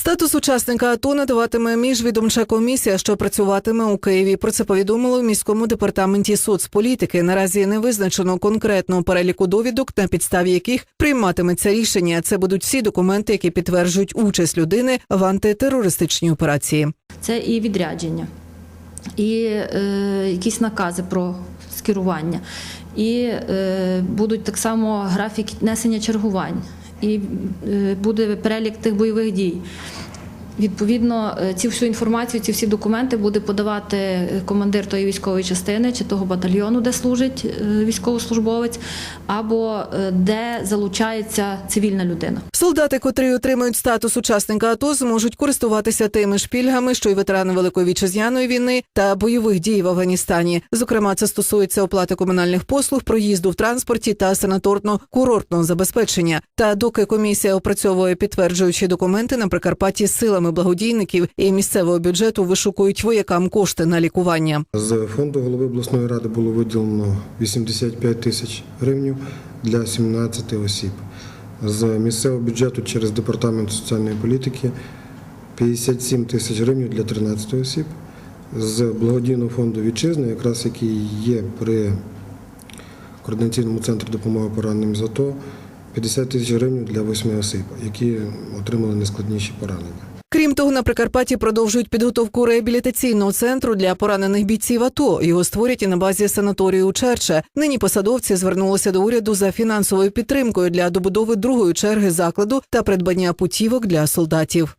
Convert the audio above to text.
Статус учасника АТО надаватиме міжвідомча комісія, що працюватиме у Києві. Про це повідомили в міському департаменті соцполітики. Наразі не визначено конкретного переліку довідок, на підставі яких прийматиметься рішення. Це будуть всі документи, які підтверджують участь людини в антитерористичній операції. це і відрядження, і е, якісь накази про скерування, і е, будуть так само графіки несення чергувань, і е, буде перелік тих бойових дій. Відповідно, е, цю всю інформацію, ці всі документи буде подавати е, командир тої військової частини чи того батальйону, де служить е, військовослужбовець, або де залучається цивільна людина. Солдати, котрі отримують статус учасника АТО, зможуть користуватися тими ж пільгами, що й ветерани Великої вітчизняної війни та бойових дій в Афганістані. Зокрема, це стосується оплати комунальних послуг, проїзду в транспорті та санаторно-курортного забезпечення. Та доки комісія опрацьовує підтверджуючі документи на Прикарпатті силами благодійників і місцевого бюджету вишукують воякам кошти на лікування. З фонду голови обласної ради було виділено 85 тисяч гривень для 17 осіб. З місцевого бюджету через департамент соціальної політики 57 тисяч гривень для 13 осіб. З благодійного фонду вітчизни, якраз який є при координаційному центрі допомоги пораненим з АТО, 50 тисяч гривень для 8 осіб, які отримали найскладніші поранення. Крім того, на Прикарпатті продовжують підготовку реабілітаційного центру для поранених бійців АТО. Його створять і на базі санаторію у Черче. Нині посадовці звернулися до уряду за фінансовою підтримкою для добудови другої черги закладу та придбання путівок для солдатів.